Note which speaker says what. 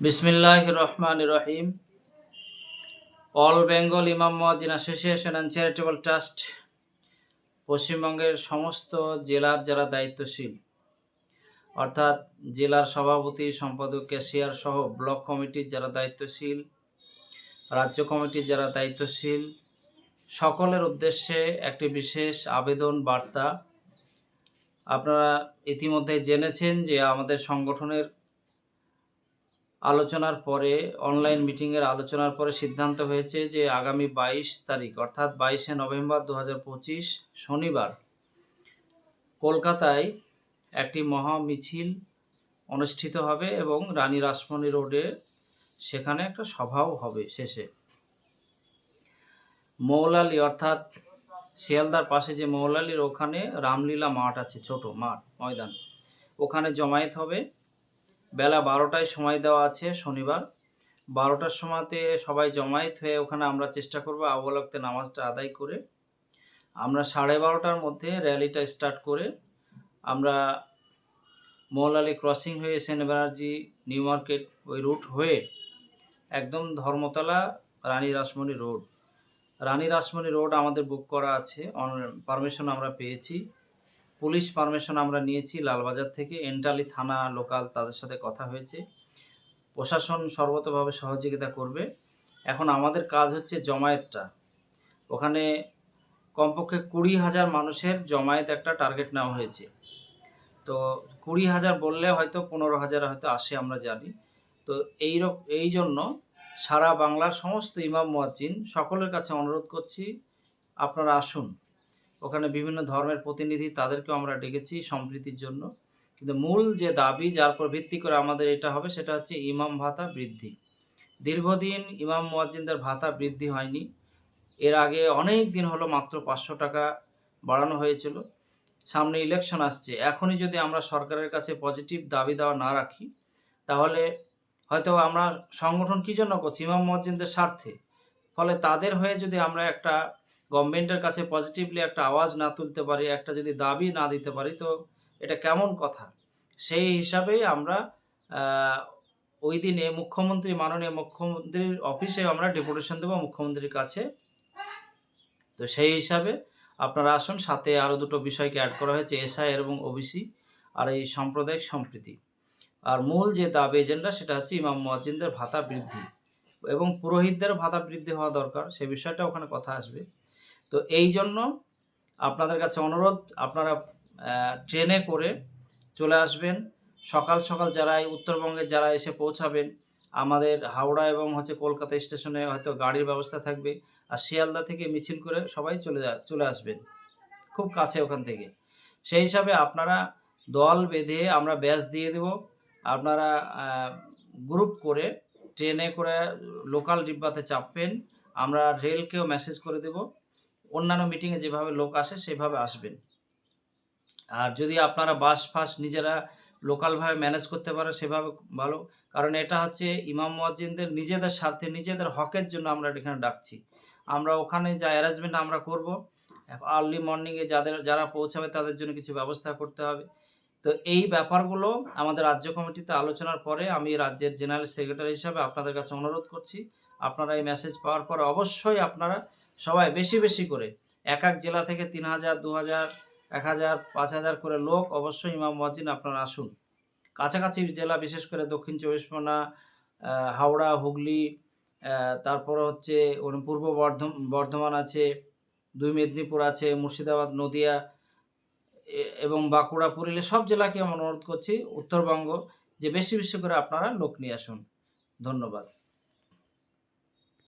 Speaker 1: বিসমিল্লাহ রহমান রহিম। All Bengal Imam Muazzin Association and Charitable Trust পশ্চিমবঙ্গের সমস্ত জেলার যারা দায়িত্বশীল, অর্থাৎ জেলার সভাপতি, সম্পাদক, ক্যাশিয়ার সহ ব্লক কমিটির যারা দায়িত্বশীল, রাজ্য কমিটির যারা দায়িত্বশীল, সকলের উদ্দেশ্যে একটি বিশেষ আবেদন বার্তা। আপনারা ইতিমধ্যে জেনেছেন যে আমাদের সংগঠনের আলোচনার পরে অনলাইন মিটিংয়ের আলোচনার পরে সিদ্ধান্ত হয়েছে যে আগামী বাইশ তারিখ, অর্থাৎ বাইশে নভেম্বর দু শনিবার কলকাতায় একটি মহা মিছিল অনুষ্ঠিত হবে এবং রানী রাসমণি রোডে সেখানে একটা সভাও হবে শেষে। মৌলালি, অর্থাৎ শিয়ালদার পাশে যে মৌলালির ওখানে রামলীলা মাঠ আছে, ছোট মাঠ, ময়দান, ওখানে জমায়েত হবে। বেলা বারোটায় সময় দেওয়া আছে শনিবার। বারোটার সময়তে সবাই জমায়েত হয়ে ওখানে আমরা চেষ্টা করব আবলক্তে নামাজটা আদায় করে। আমরা সাড়ে বারোটার মধ্যে র্যালিটা স্টার্ট করে আমরা মৌলালি ক্রসিং হয়ে সেন ব্যানার্জি নিউ মার্কেট ওই রুট হয়ে একদম ধর্মতলা, রানী রাসমণি রোড। রানী রাসমণি রোড আমাদের বুক করা আছে। পারমিশন আমরা পেয়েছি। পুলিশ পারমিশন আমরা নিয়েছি লালবাজার থেকে। এন্টালি থানা লোকাল তাদের সাথে কথা হয়েছে। প্রশাসন সর্বতভাবে সহযোগিতা করবে। এখন আমাদের কাজ হচ্ছে জমায়েতটা। ওখানে কমপক্ষে কুড়ি হাজার মানুষের জমায়েত একটা টার্গেট নেওয়া হয়েছে। তো কুড়ি হাজার বললে হয়তো পনেরো হাজার হয়তো আসে আমরা জানি। তো এই এই জন্য সারা বাংলার সমস্ত ইমাম মুয়াজ্জিন সকলের কাছে অনুরোধ করছি, আপনারা আসুন। ওখানে বিভিন্ন ধর্মের প্রতিনিধি তাদেরকেও আমরা ডেকেছি সম্প্রীতির জন্য। কিন্তু মূল যে দাবি, যার উপর ভিত্তি করে আমাদের এটা হবে, সেটা হচ্ছে ইমাম ভাতা বৃদ্ধি। দীর্ঘদিন ইমাম মুয়াজ্জিনদের ভাতা বৃদ্ধি হয়নি। এর আগে অনেক দিন হলো মাত্র পাঁচশো টাকা বাড়ানো হয়েছিল। সামনে ইলেকশন আসছে। এখনই যদি আমরা সরকারের কাছে পজিটিভ দাবি দেওয়া না রাখি, তাহলে হয়তো আমরা সংগঠন কী জন্য করছি? ইমাম মুয়াজ্জিনদের স্বার্থে। ফলে তাদের হয়ে যদি আমরা একটা গভর্নমেন্টের কাছে পজিটিভলি একটা আওয়াজ না তুলতে পারি, একটা যদি দাবি না দিতে পারি, তো এটা কেমন কথা? সেই হিসাবেই আমরা ওই দিনে মুখ্যমন্ত্রী, মাননীয় মুখ্যমন্ত্রীর অফিসে আমরা ডেপুটেশন দেবো মুখ্যমন্ত্রীর কাছে। তো সেই হিসাবে আপনারা আসুন, সাথে আরও দুটো বিষয়কে অ্যাড করা হয়েছে এসআই এবং ওবিসি আর এই সাম্প্রদায়িক সম্প্রীতি। আর মূল যে দাবি এজেন্ডা সেটা হচ্ছে ইমাম মুয়াজ্জিনদের ভাতা বৃদ্ধি এবং পুরোহিতদের ভাতা বৃদ্ধি হওয়া দরকার, সে বিষয়টা ওখানে কথা আসবে। তো এই জন্য আপনাদের কাছে অনুরোধ, আপনারা ট্রেনে করে চলে আসবেন। সকাল সকাল যারা এই উত্তরবঙ্গের যারা এসে পৌঁছাবেন, আমাদের হাওড়া এবং হচ্ছে কলকাতা স্টেশনে হয়তো গাড়ির ব্যবস্থা থাকবে আর শিয়ালদা থেকে মিছিল করে সবাই চলে যা, চলে আসবেন খুব কাছে ওখান থেকে। সেই হিসাবে আপনারা দল বেঁধে আমরা ব্যাস দিয়ে দেব। আপনারা গ্রুপ করে ট্রেনে করে লোকাল ডিব্বাতে চাপবেন। আমরা রেলকেও মেসেজ করে দেব। অন্যান্য মিটিংয়ে যেভাবে লোক আসে, সেভাবে আসবেন। আর যদি আপনারা বাস ফাস নিজেরা লোকালভাবে ম্যানেজ করতে পারে, সেভাবে ভালো। কারণ এটা হচ্ছে ইমাম মুয়াজ্জিনদের নিজেদের স্বার্থে, নিজেদের হকের জন্য আমরা এখানে ডাকছি। আমরা ওখানে যা অ্যারেঞ্জমেন্ট আমরা করব আর্লি মর্নিংয়ে যাদের, যারা পৌঁছাবে তাদের জন্য কিছু ব্যবস্থা করতে হবে। তো এই ব্যাপারগুলো আমাদের রাজ্য কমিটিতে আলোচনার পরে আমি রাজ্যের জেনারেল সেক্রেটারি হিসাবে আপনাদের কাছে অনুরোধ করছি। আপনারা এই মেসেজ পাওয়ার পরে অবশ্যই আপনারা সবাই বেশি বেশি করে। এক এক জেলা থেকে তিন হাজার, দু হাজার, এক হাজার, পাঁচ হাজার করে লোক অবশ্যই ইমাম মসজিদ আপনারা আসুন। কাছাকাছি জেলা বিশেষ করে দক্ষিণ চব্বিশ পরগনা হাওড়া, হুগলি তারপর হচ্ছে পূর্ব বর্ধম, বর্ধমান আছে, দুই মেদিনীপুর আছে, মুর্শিদাবাদ, নদিয়া এবং বাঁকুড়া, পুরুলিয়া সব জেলাকে আমি অনুরোধ করছি উত্তরবঙ্গ যে বেশি বেশি করে আপনারা লোক নিয়ে আসুন। ধন্যবাদ।